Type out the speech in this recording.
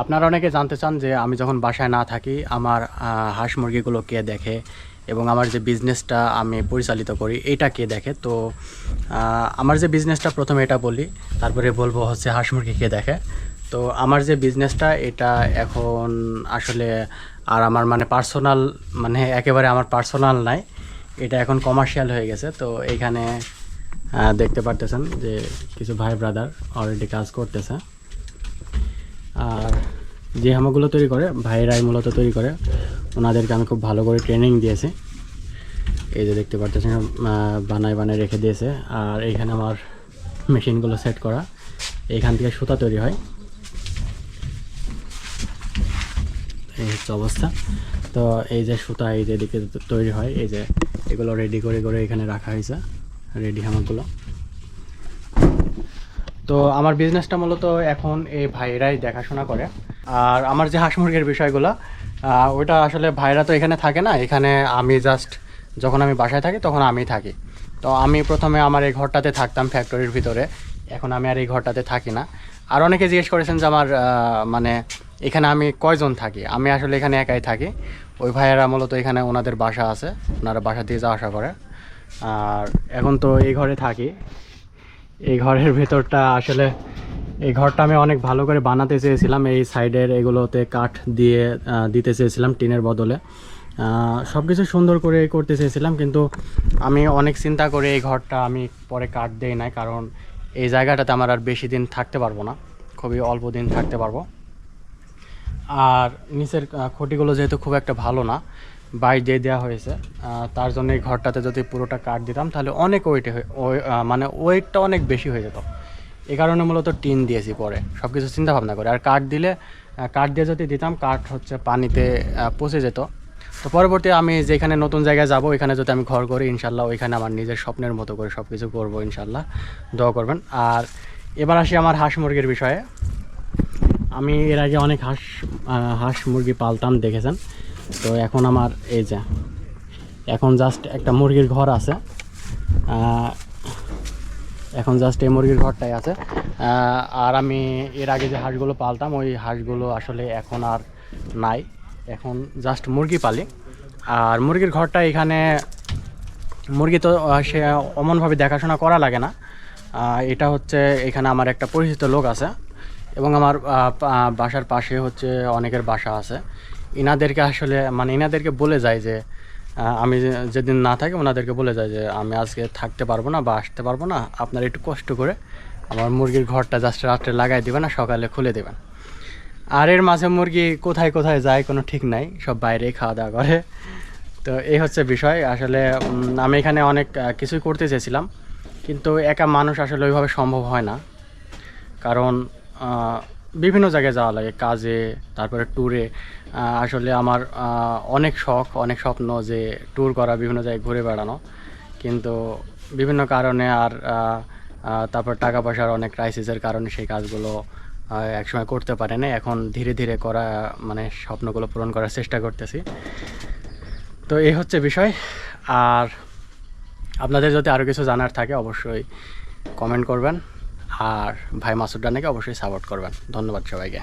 আপনারা অনেকে জানতে চান যে আমি যখন বাসায় না থাকি, আমার হাঁস মুরগিগুলো কে দেখে এবং আমার যে বিজনেসটা আমি পরিচালিত করি এটা কে দেখে? তো আমার যে বিজনেসটা প্রথমে এটা বলি, তারপরে বলব হচ্ছে হাঁস মুরগি কে দেখে। তো, আমার যে বিজনেসটা এটা এখন আসলে আর আমার মানে পার্সোনাল মানে একেবারে আমার পার্সোনাল নাই, এটা এখন কমার্শিয়াল হয়ে গেছে। তো, এইখানে দেখতে পারতেছেন যে কিছু ভাই ব্রাদার অলরেডি কাজ করতেছে। আর যে হামাগুলো তৈরি করে, ভাইয়েরাই মূলত তৈরি করে, ওনাদেরকে আমি খুব ভালো করে ট্রেনিং দিয়েছি। এই যে দেখতে পারতেছেন বানায় বানায় রেখে দিয়েছে, আর এইখানে আমার মেশিনগুলো সেট করা। এইখান থেকে সুতা তৈরি হয়। এই হচ্ছে অবস্থা। তো এই যে সুতা এই যে এদিকে তৈরি হয়, এই যে এগুলো রেডি করে করে এখানে রাখা হয়েছে রেডি হামাগুলো। তো আমার বিজনেসটা মূলত এখন এই ভাইরাই দেখাশোনা করে। আর আমার যে হাঁস মুরগির বিষয়গুলো ওটা আসলে ভাইরা তো এখানে থাকে না। এখানে আমি জাস্ট যখন আমি বাসায় থাকি, তখন আমি থাকি। তো আমি প্রথমে আমার এই ঘরটাতে থাকতাম ফ্যাক্টরির ভিতরে। এখন আমি আর এই ঘরটাতে থাকি না। আর অনেকে জিজ্ঞেস করেছেন যে আমার মানে এখানে আমি কয়জন থাকি? আমি আসলে এখানে একাই থাকি। ওই ভাইয়েরা মূলত এখানে ওনাদের বাসা আছে। ওনারা বাসা দিয়ে যাওয়া আসা করে। আর এখন তো এই ঘরে থাকি। এই ঘরের ভেতরটা আসলে এই ঘরটা আমি অনেক ভালো করে বানাতে চেয়েছিলাম। এই সাইডের এগুলোতে কাঠ দিয়ে দিতে চেয়েছিলাম টিনের বদলে। সব কিছু সুন্দর করে করতে চেয়েছিলাম, কিন্তু আমি অনেক চিন্তা করে এই ঘরটা আমি পরে কাঠ দেই নাই, কারণ এই জায়গাটাতে আমার আর বেশি দিন থাকতে পারব না। খুবই অল্প দিন থাকতে পারব। আর নিচের খুঁটিগুলো যেহেতু খুব একটা ভালো না, বাই দিয়ে দেওয়া হয়েছে তার জন্য এই ঘরটাতে যদি পুরোটা কাঠ দিতাম, তাহলে অনেক ওয়েটে মানে ওয়েটটা অনেক বেশি হয়ে যেত। এই কারণে মূলত টিন দিয়েছি পরে। সব কিছু চিন্তা ভাবনা করে। আর কাঠ দিলে কাঠ দিয়ে যদি দিতাম, কাঠ হচ্ছে পানিতে পচে যেত। তো পরবর্তী আমি যেখানে নতুন জায়গায় যাব, ওইখানে যদি আমি ঘর করি ইনশাল্লাহ ওইখানে আমার নিজের স্বপ্নের মতো করে সব কিছু করব ইনশাল্লাহ দোয়া করবেন। আর এবার আসি আমার হাঁস মুরগির বিষয়ে। আমি এর আগে অনেক হাঁস হাঁস মুরগি পালতাম, দেখেছেন? তো এখন আমার, এই যে, এখন জাস্ট একটা মুরগির ঘর আছে। এখন জাস্ট এই মুরগির ঘরটাই আছে। আর আমি এর আগে যে হাঁসগুলো পালতাম, ওই হাঁসগুলো আসলে এখন আর নাই। এখন জাস্ট মুরগি পালি। আর মুরগির ঘরটা এখানে মুরগি তো সে অমনভাবে দেখাশোনা করা লাগে না। এটা হচ্ছে এখানে আমার একটা পরিচিত লোক আছে এবং আমার বাসার পাশে হচ্ছে অনেকের বাসা আছে। ইনাদেরকে আসলে মানে ইনাদেরকে বলে যায় যে আমি যেদিন না থাকি ওনাদেরকে বলে যায় যে, আমি আজকে থাকতে পারব না বা আসতে পারব না। আপনারা একটু কষ্ট করে আমার মুরগির ঘরটা জাস্ট রাত্রে লাগাই দেবেন আর সকালে খুলে দেবেন। আর এর মাঝে মুরগি কোথায় কোথায় যায় কোনো ঠিক নাই, সব বাইরেই খাওয়া দাওয়া করে। তো এই হচ্ছে বিষয়। আসলে আমি এখানে অনেক কিছুই করতে চেয়েছিলাম, কিন্তু একা মানুষ আসলে ওইভাবে সম্ভব হয় না। কারণ বিভিন্ন জায়গায় যাওয়া লাগে, কাজে, তারপরে ট্যুরে আসলে আমার অনেক শখ, অনেক স্বপ্ন যে ট্যুর করা, বিভিন্ন জায়গায় ঘুরে বেড়ানো। কিন্তু বিভিন্ন কারণে আর তারপর টাকা পয়সার অনেক ক্রাইসিসের কারণে সেই কাজগুলো একসময় করতে পারে না এখন ধীরে ধীরে করা মানে স্বপ্নগুলো পূরণ করার চেষ্টা করতেছি। তো এই হচ্ছে বিষয়। আর আপনাদের যদি আরও কিছু জানার থাকে, অবশ্যই কমেন্ট করবেন। আর ভাই মাসুদ ডানাকে অবশ্যই সাপোর্ট করবেন। ধন্যবাদ সবাইকে।